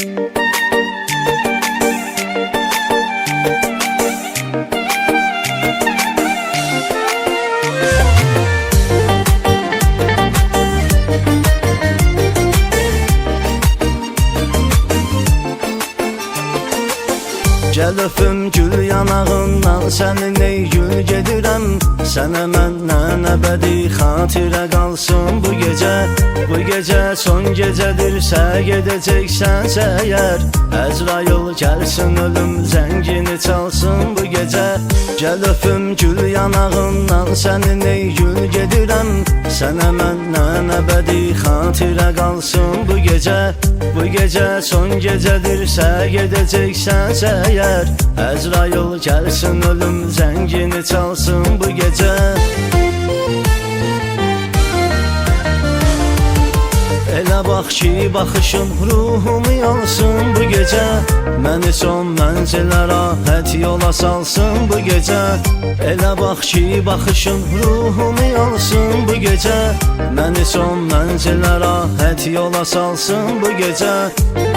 Thank you. Gəl öpüm gül yanağından Sənin ey gül gedirəm Sənə məndən əbədi xatirə qalsın bu gecə Bu gecə son gecədir sə gedəcəksənsə əgər Əzrail gəlsin ölüm zəngini çalsın bu gecə Gəl öpüm gül yanağından Sənin ey gül gedirəm Sənə məndən əbədi xatirə qalsın bu gecə Bu gecə son gecədir sə gedəcəksənsə əgər Əzrail gəlsin ölüm zəngini çalsın bu gecə Elə bax ki, baxışın ruhumu yansın bu gecə Məni son mənzilə rahat yola salsın bu gecə Elə bax ki, baxışın ruhumu yansın bu gecə Məni son mənzilə rahat yola salsın bu gecə